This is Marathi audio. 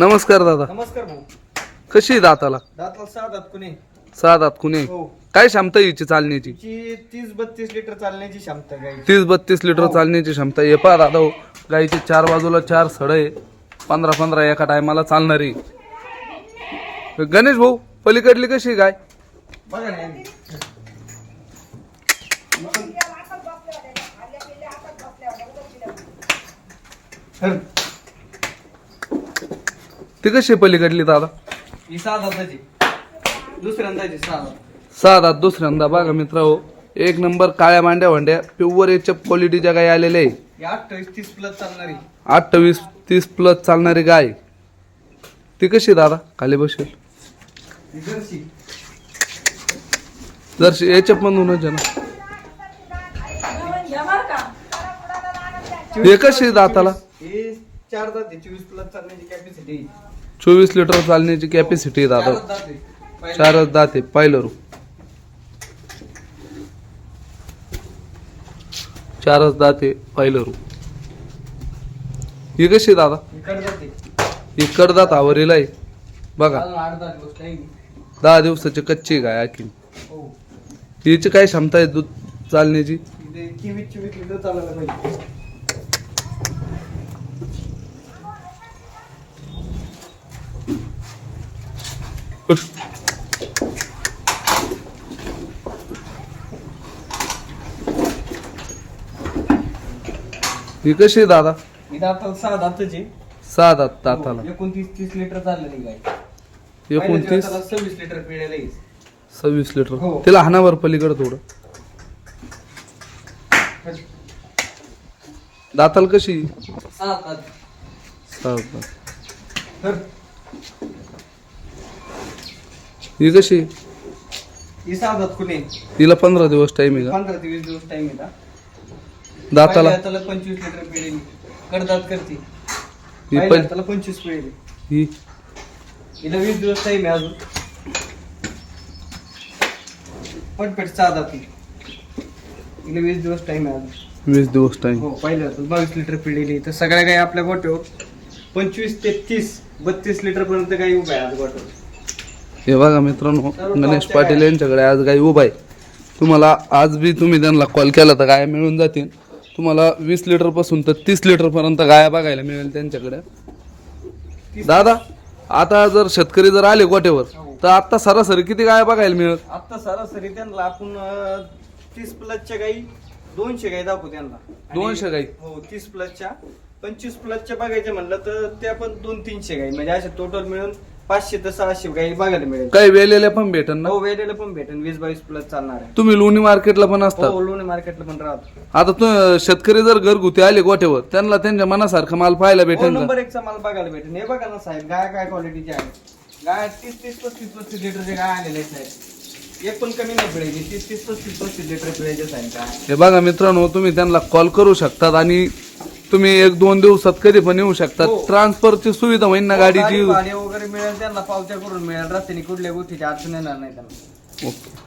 नमस्कार दादा. नमस्कार भाऊ. कशी आहे दाताला? दातला सहा दात कुणी? सहा दात कुणी? हो. काय क्षमता आहे हिची चालण्याची? तिची तीस बत्तीस लिटर चालण्याची क्षमता तीस बत्तीस लिटर चालण्याची क्षमता आहे. पहा दादा हो गाईचे चार बाजूला चार सड आहे. पंधरा पंधरा एका टायमाला चालणारी. गणेश भाऊ पलीकडली कशी आहे गाय? बघा ना यांनी. हं. ती कशी आहे पलीकडली दादा? ही सहा दाताची दुसऱ्यांदाची सहा दात. सहा दात दुसऱ्यांदा बघा मित्र हो. एक नंबर काळ्या मांड्या भांड्या प्युअर याच्या क्वालिटीच्या गाय आलेल्या आहे. अठ्ठावीस तीस प्लस चालणारी. अठ्ठावीस तीस प्लस चालणारी गाय. ती कशी आहे दादा? खाली बसेल. ही जर्सी. जर याच्या पण होणं ना हे कशी आहे दाताला? ही चार दात चोवीस प्लस चालण्याची कॅपॅसिटी चोवीस लिटर चालण्याची कॅपॅसिटी दादा. दात चारच दात पाहिलं रू चारच दात पाहिलं रू ही कशी आहे दादा. ही कडदात आवरीला आहे. बघा. दहा दिवसाची कच्ची गाय आखी. हो. हिची काय क्षमता आहे दूध चालण्याची इथे चोवीस चोवीस लिटर चालायला पाहिजे ही कशी आहे दादा? ही दाताला सहा दाताची सहा दात दाताला. एकोणतीस तीस लिटर चाललेली गाय एकोणतीस? पहिल्या दिवसाला सव्वीस लिटर पिळेला येईल सव्वीस लिटर. हो. तिला हानावर पलीकडे थोडं. दाताला कशी? सहा दात. सहा दात. तर ही कशी? ही सहा दात कुठे? तिला पंधरा दिवस टाइम आहे का? पंधरा ते वीस दिवस टाइम येतात दाताला? त्याला पंचवीस लिटर पिळेली कडदात करते. ही पहिल्या पण त्याला पंचवीस पिळेली ही? हिला वीस दिवस टाइम आहे अजून. पटपट दात ही. हिला वीस दिवस टाइम आहे अजून. वीस दिवस टाइम हो पहिल्या दातात बावीस लिटर पिळेली तर सगळ्या गाई आपल्या गोट्यावर पंचवीस ते तीस बत्तीस लिटर पर्यंत गाई उभ्या आहे आज गोट्यावर हे बघा मित्रांनो गणेश पाटील यांच्याकडे आज गाय उभा आहे. तुम्हाला आज बी तुम्ही त्यांना कॉल केला तर गाय मिळून जातील. तुम्हाला वीस लिटरपासून तर तीस लिटर पर्यंत गाया बघायला मिळेल त्यांच्याकडे. दादा आता जर शेतकरी जर आले गोट्यावर तर आता सरासरी किती गाया बघायला मिळत आता सरासरी त्यांना आपण तीस प्लसच्या गाई दोनशे गाई दाखवू त्यांना. दोनशे गाई? हो तीस प्लसच्या पंचवीस प्लसच्या बघायचे म्हणलं तर त्या पण दोन तीनशे गाई म्हणजे असे टोटल मिळून पाचशे ते सहाशे गाई बघायला मिळेल. काही वेलेल्या पण भेटन ना? हो वेळेला पण भेटेल वीस बावीस प्लस चालणार आहे. तुम्ही लोणी मार्केटला पण असतात हो लोणी मार्केटला पण राहतो. आता तू शेतकरी जर घरगुती आले गोठ्यावर त्यांना त्यांच्या मनासारखं माल पाहायला हो भेटेल का? नंबर एकचा माल बघायला भेटेल हे बघा ना साहेब गाय काय क्वालिटीची आहे? गाय तीस तीस पस्तीस पस्तीस लिटरचे गाय आलेले आहेत साहेब. एक पण कमी नाही पिळायची तीस तीस पस्तीस पस्तीस लिटर पिळायचे साहेब काय हे बघा मित्रांनो तुम्ही त्यांना कॉल करू शकतात आणि तुम्ही एक दोन दिवसात कधी पण येऊ शकतात. हो. ट्रान्सफरची सुविधा होईल ना गाडीची? गाडी भाडे वगैरे मिळेल त्यांना पावत्या करून मिळेल. रस्त्याने कुठल्या गोष्टीची अडचण येणार नाही त्यांना. ओके.